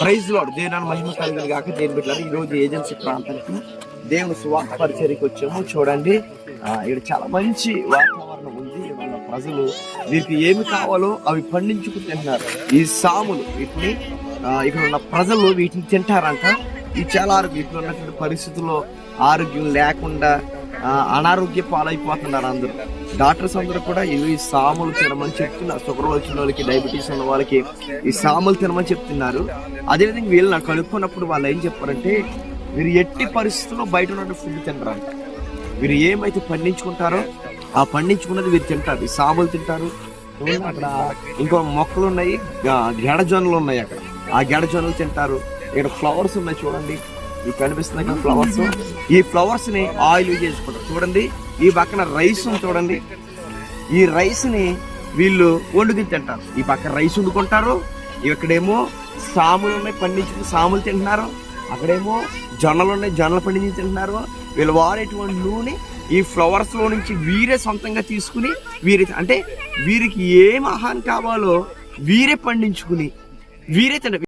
Praise load. దేవుని మహిమ కలిగిన కాక దేని బిడ్డలారా ఈ రోజు ఏజెన్సీ ప్రాంతానికి దేవుని స్వార్థ పరిచర్యకి వచ్చాము. చూడండి ఇక్కడ చాలా మంచి వాతావరణం ఉంది. వాళ్ళ ప్రజలు వీరికి ఏమి కావాలో అవి పండించుకుని తింటున్నారు. ఈ సాములు వీటిని ఇక్కడ ఉన్న ప్రజలు వీటిని తింటారంట. ఈ చాలా ఆరోగ్యం ఇప్పుడు ఉన్నటువంటి పరిస్థితుల్లో ఆరోగ్యం లేకుండా అనారోగ్య పాలైపోతున్నారు అందరూ. డాక్టర్స్ అందరూ కూడా ఇవి సాములు తినమని చెప్తున్నారు షుగర్ వచ్చిన వాళ్ళకి డయాబెటీస్ ఉన్న వాళ్ళకి ఈ సాములు తినమని చెప్తున్నారు. అదేవిధంగా వీళ్ళు నాకు కనుక్కున్నప్పుడు వాళ్ళు ఏం చెప్పారంటే వీరు ఎట్టి పరిస్థితుల్లో బయట ఉన్న ఫుడ్ తినరంట వీరు ఏమైతే పండించుకుంటారో ఆ పండించుకున్నది వీరు తింటారు. ఈ సాములు తింటారు. అక్కడ ఇంకో మొక్కలు ఉన్నాయి గా- గెడజొన్నలు ఉన్నాయి అక్కడ. ఆ గెడజొన్నలు తింటారు. ఇక్కడ ఫ్లవర్స్ ఉన్నాయి చూడండి. ఈ కనిపిస్తుంది కదా ఫ్లవర్స్ ఈ ఫ్లవర్స్ని ఆయిల్ చేసుకుంటారు. చూడండి ఈ పక్కన రైస్ చూడండి. ఈ రైస్ని వీళ్ళు వండుకుని తింటారు. ఈ పక్క రైస్ వండుకుంటారు. ఇక్కడేమో సాములు ఉన్నాయి పండించుకుని సాములు తింటున్నారు. అక్కడేమో జొన్నలు ఉన్నాయి జొన్నలు పండించి తింటున్నారు. వీళ్ళు వాడేటువంటి నూనె ఈ ఫ్లవర్స్లో నుంచి వీరే సొంతంగా తీసుకుని వీరే అంటే వీరికి ఏం ఆహారం కావాలో వీరే పండించుకుని వీరే తింటారు.